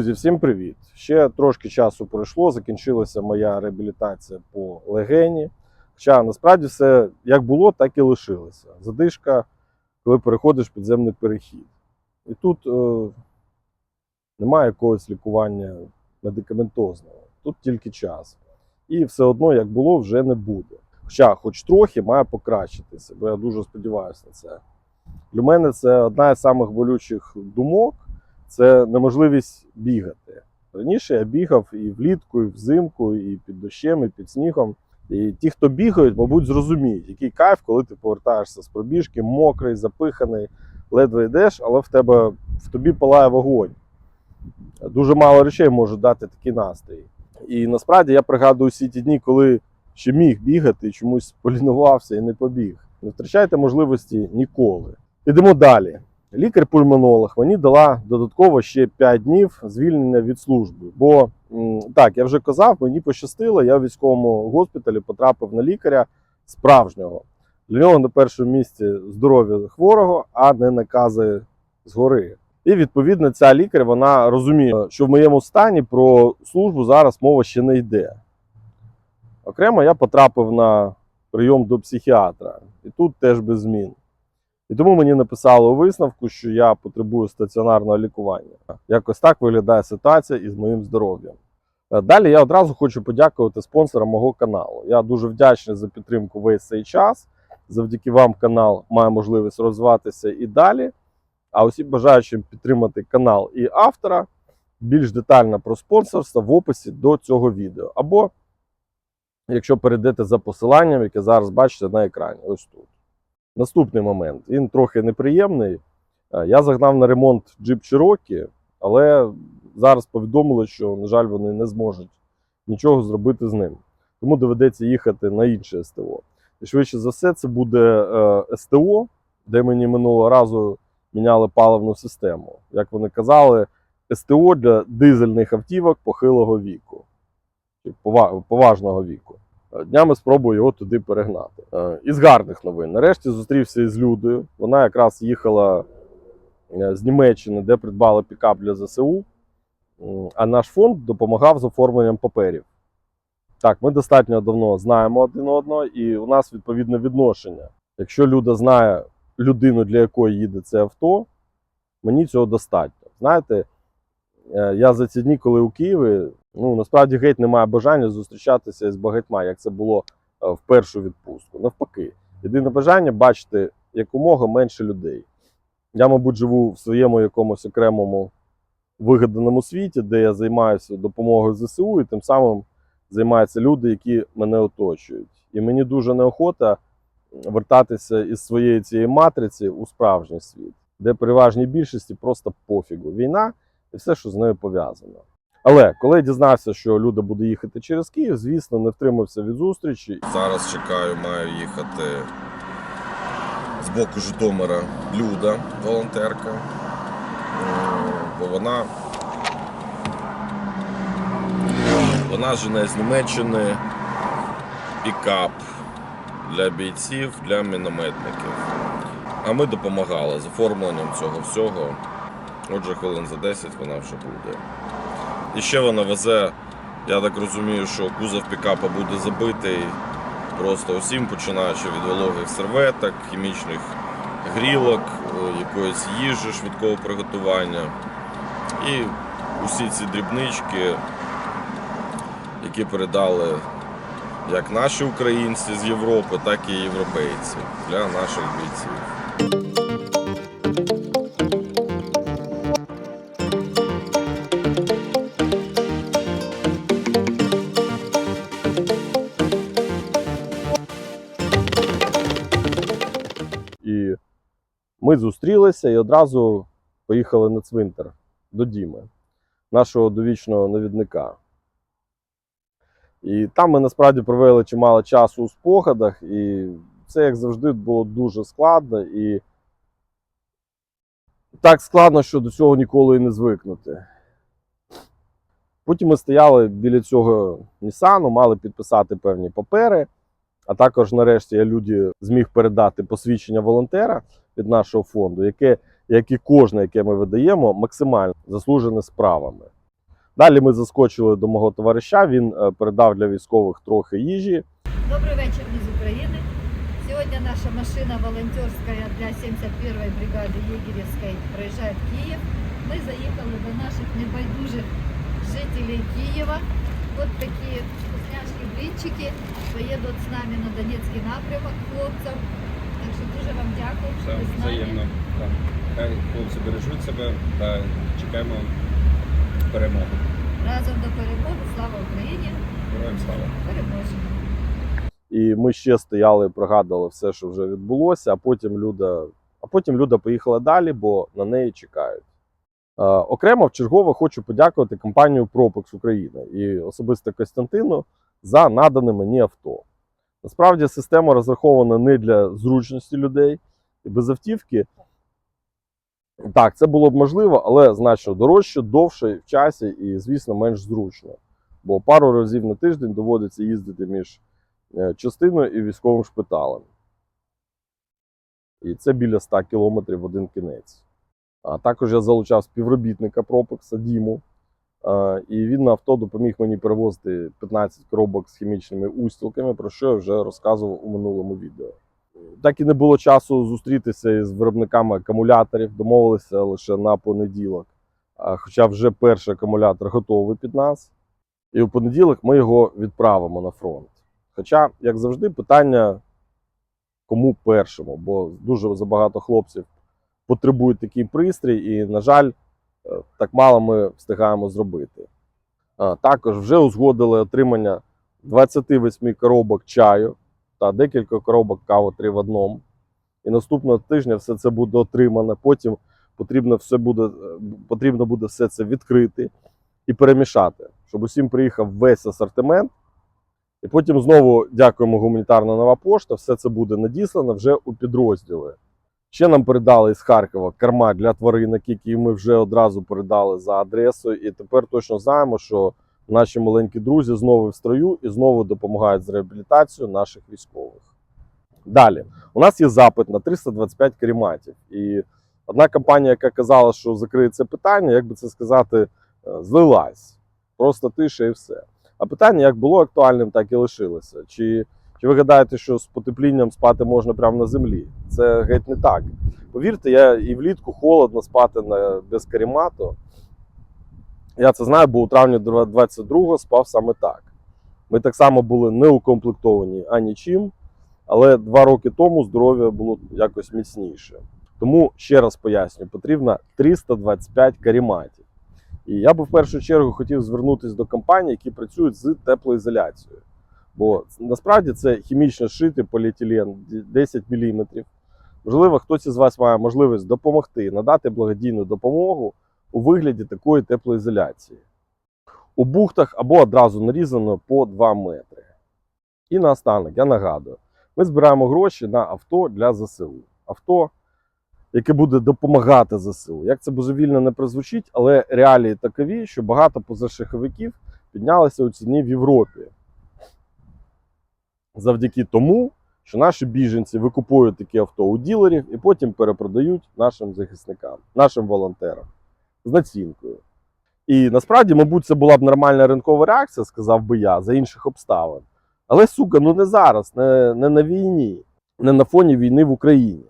Друзі, всім привіт! Ще трошки часу пройшло, закінчилася моя реабілітація по легені. Хоча насправді все як було, так і лишилося. Задишка, коли переходиш підземний перехід. І тут е, немає якогось лікування медикаментозного, тут тільки час. І все одно, як було, вже не буде. Хоча, хоч трохи, має покращитися, бо я дуже сподіваюся на це. Для мене це одна із самих думок це неможливість бігати. Раніше я бігав і влітку, і взимку, і під дощем, і під снігом. І ті, хто бігають, мабуть, зрозуміють, який кайф, коли ти повертаєшся з пробіжки, мокрий, запиханий, ледве йдеш, але в тебе в тобі палає вогонь. Дуже мало речей можуть дати такий настрій. І насправді я пригадую всі ті дні, коли ще міг бігати, і чомусь полінувався і не побіг. Не втрачайте можливості ніколи. Ідемо далі. Лікар-пульмонолог мені дала додатково ще 5 днів звільнення від служби. Бо так, я вже казав, мені пощастило, я в військовому госпіталі потрапив на лікаря справжнього. Для нього на першому місці здоров'я хворого, а не накази згори. І відповідно ця лікар вона розуміє, що в моєму стані про службу зараз мова ще не йде. Окремо я потрапив на прийом до психіатра, і тут теж без змін. І тому мені написали у висновку, що я потребую стаціонарного лікування. Якось так виглядає ситуація із моїм здоров'ям. Е, Далі я одразу хочу подякувати спонсорам мого каналу. Я дуже вдячний за підтримку весь цей час. Завдяки вам канал має можливість розвиватися і далі. А усім бажаючим підтримати канал і автора більш детально про спонсорство в описі до цього відео. Або якщо перейдете за посиланням, яке зараз бачите на екрані, ось тут. Наступний момент. Він трохи неприємний. Е, Я загнав на ремонт джип Cherokee, але зараз повідомили, що, на жаль, вони не зможуть нічого зробити з ним. Тому доведеться їхати на інше СТО. І швидше за все, це буде е, СТО, де мені минулого разу міняли паливну систему. Як вони казали, СТО для дизельних автівок похилого віку, поважного віку. Днями спробую його туди перегнати. Е, Із гарних новин. Нарешті зустрівся із Людою. Вона якраз їхала е, з Німеччини, де придбала пікап для ЗСУ. А наш фонд допомагав з оформленням паперів. Так, ми достатньо давно знаємо один одного, і у нас відповідне відношення. Якщо Люда знає людину, для якої їде це авто, мені цього достатньо. Знаєте, я за ці дні, коли у Києві, ну насправді геть немає бажання зустрічатися з багатьма, як це було е, в першу відпустку. Навпаки, єдине бажання бачити якомога менше людей. Я, мабуть, живу в своєму якомусь окремому вигаданому світі, де я займаюся допомогою ЗСУ, і тим самим займаються люди, які мене оточують. І мені дуже неохота вертатися із своєї цієї матриці у справжній світ, де переважній більшості просто пофігу. Війна і все, що з нею пов'язано. Але коли я дізнався, що Люда буде їхати через Київ, звісно, не втримався від зустрічі. Зараз чекаю, маю їхати з боку Житомира Люда, волонтерка. Бо вона. Вона жене з Німеччини пікап для бійців, для мінометників. А ми допомагали з оформленням цього всього. Отже, хвилин за 10 вона вже буде. І ще вона везе, я так розумію, що кузов пікапа буде забитий просто усім, починаючи від вологих серветок, хімічних грілок, е, якоїсь їжі швидкого приготування. І усі ці дрібнички, які передали як наші українці з Європи, так і європейці для наших бійців. Ми зустрілися і одразу поїхали на цвинтар до Діми, нашого довічного навідника. І там ми насправді провели чимало часу у спогадах, і це, як завжди, було дуже складно. І так складно, що до цього ніколи і не звикнути. Потім ми стояли біля цього Нісану, мали підписати певні папери. А також, нарешті, я люди зміг передати посвідчення волонтера від нашого фонду, яке, як і кожне, яке ми видаємо, максимально заслужене справами. Далі ми заскочили до мого товариша. Він е, передав для військових трохи їжі. Добрый вечер из Украины. Сегодня наша машина волонтерская для 71-й бригады егеревской проезжает в Киев. Мы заехали до наших небайдужих жителей Киева. Вот такие вкусняшки, блинчики поедут с нами на Донецкий напрямок хлопцам. Дуже вам дякую. що Все ви взаємно. Так. Хай хлопці бережуть себе та чекаємо перемоги. Разом до перемоги. Слава Україні! Героям слава! Переможемо! І ми ще стояли і пригадували все, що вже відбулося, а потім Люда, а потім Люда поїхала далі, бо на неї чекають. Е, окремо в чергове хочу подякувати компанію Пропекс Україна і особисто Костянтину за надане мені авто. Насправді система розрахована не для зручності людей без автівки. Так, це було б можливо, але значно дорожче, довше в часі і, звісно, менш зручно. Бо пару разів на тиждень доводиться їздити між е, частиною і військовим шпиталем. І це біля 100 кілометрів в один кінець. А також я залучав співробітника Пропекса Діму. І він на авто допоміг мені перевозити 15 коробок з хімічними устілками, про що я вже розказував у минулому відео. Так і не було часу зустрітися із виробниками акумуляторів, домовилися лише на понеділок. Хоча вже перший акумулятор готовий під нас. І у понеділок ми його відправимо на фронт. Хоча, як завжди, питання кому першому, бо дуже забагато хлопців потребують такий пристрій, і, на жаль, так мало ми встигаємо зробити. Також вже узгодили отримання 28 коробок чаю та декілька коробок кави 3 в одному. І наступного тижня все це буде отримано. Потім потрібно, все буде, е, потрібно буде все це відкрити і перемішати, щоб усім приїхав весь асортимент. І потім знову дякуємо гуманітарна нова пошта. Все це буде надіслано вже у підрозділи. Ще нам передали із Харкова корма для тваринок, які ми вже одразу передали за адресою. І тепер точно знаємо, що наші маленькі друзі знову в строю і знову допомагають з реабілітацією наших військових. Далі, у нас є запит на 325 каріматів. І одна компанія, яка казала, що закриє це питання, як би це сказати, е, злилась. Просто тиша і все. А питання як було актуальним, так і лишилося. Чи, чи ви гадаєте, що з потеплінням спати можна прямо на землі? Це геть не так. Повірте, я і влітку холодно спати на, без карімату. Я це знаю, бо у травні 22-го спав саме так. Ми так само були не укомплектовані ані чим, але два роки тому здоров'я було якось міцніше. Тому ще раз поясню, потрібно 325 каріматів. І я би в першу чергу хотів звернутися до компаній, які працюють з теплоізоляцією. Бо насправді це хімічно шитий поліетилен 10 мм. Можливо, хтось із вас має можливість допомогти, надати благодійну допомогу у вигляді такої теплоізоляції. У бухтах або одразу нарізано по 2 метри. І наостанок, я нагадую, ми збираємо гроші на авто для ЗСУ. Авто, яке буде допомагати ЗСУ. Як це божевільно не прозвучить, але реалії такові, що багато позашаховиків піднялися у ціні в Європі. Завдяки тому, що наші біженці викупують такі авто у ділерів і потім перепродають нашим захисникам, нашим волонтерам з націнкою. І насправді, мабуть, це була б нормальна ринкова реакція, сказав би я, за інших обставин. Але, сука, ну не зараз, не, не на війні, не на фоні війни в Україні.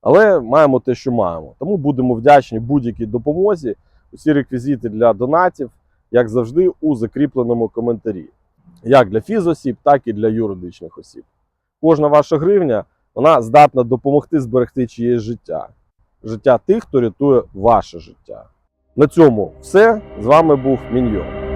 Але маємо те, що маємо. Тому будемо вдячні будь-якій допомозі. Усі реквізити для донатів, як завжди, у закріпленому коментарі. Як для фізосіб, так і для юридичних осіб. Кожна ваша гривня вона здатна допомогти зберегти чиєсь життя. Життя тих, хто рятує ваше життя. На цьому все. З вами був Міньйон.